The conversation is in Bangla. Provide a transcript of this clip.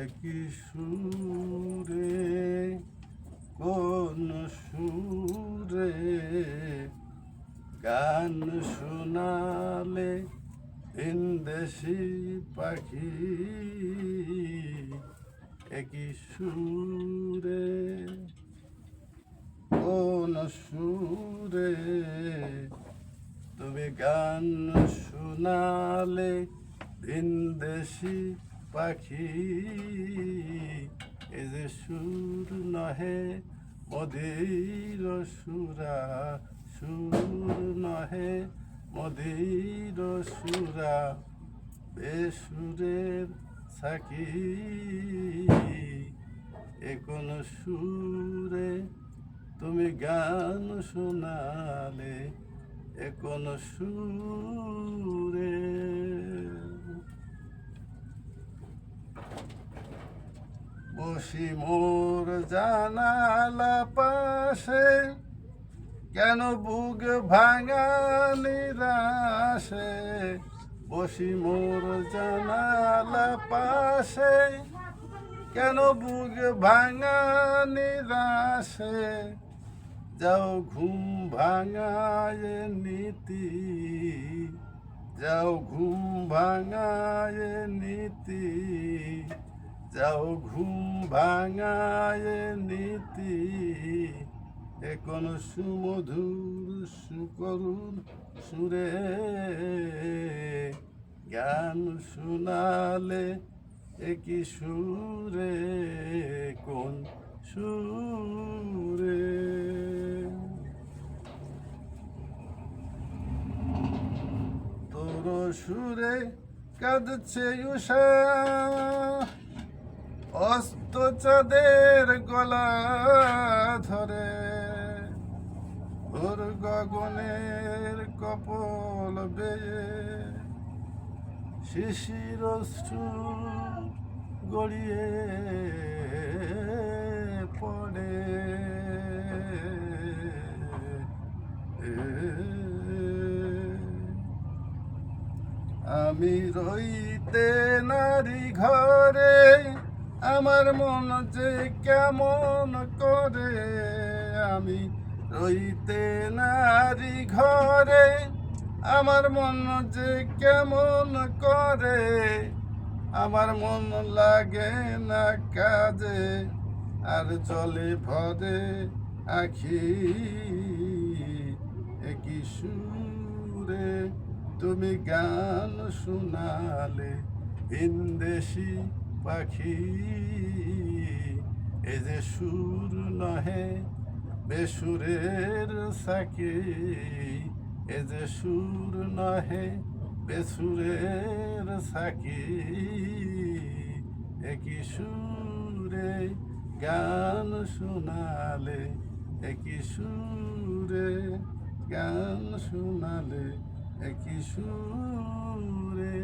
একই সুরে, কোন সুরে গান শোনালে ইন্দেশি পাখি? একই সুরে, কোন সুরে তুমি গান শোনালে ভিনদেশি পাখি এ যে সুর নহে মদির সুরা সুর নহে মদির সুরা বেসুরের সাকি। এ কোন সুরে তুমি গান শোনালে, এ কোন সুরে বসি মোর জানালা পাশে কেন বুক ভাঙা নিরাশে? বসি মোর জানালা পাশে কেন বুক ভাঙা নিরাশে? যাও ঘুম ভাঙায় নীতি, যাও ঘুম ভাঙায় নীতি। যাও ঘুম ভাঙায় নীতি। এখন সুমধুর সুকরুণ সুরে গান শোনালে একই সুরে, কোন সুরে? তোর সুরে কাঁদছে উষা অস্ত চাঁদের গলা ধরে। ওর গগনের কপল বেয়ে শিশির গড়িয়ে পড়ে। আমি রইতে নারী ঘরে আমার মন যে কেমন করে, আমি রইতে নারী ঘরে, আমার মন যে কেমন করে, আমার মন লাগে না কাজে, আর জলে ভরে আখি, একই সুরে তুমি গান শোনালে ইন্দেশি পাখি এ যে সুর নহে বেসুরের সাকি এ যে সুর নহে বেসুরের সাকি, একই সুরে গান শোনালে, একই সুরে গান শোনালে, একই সুরে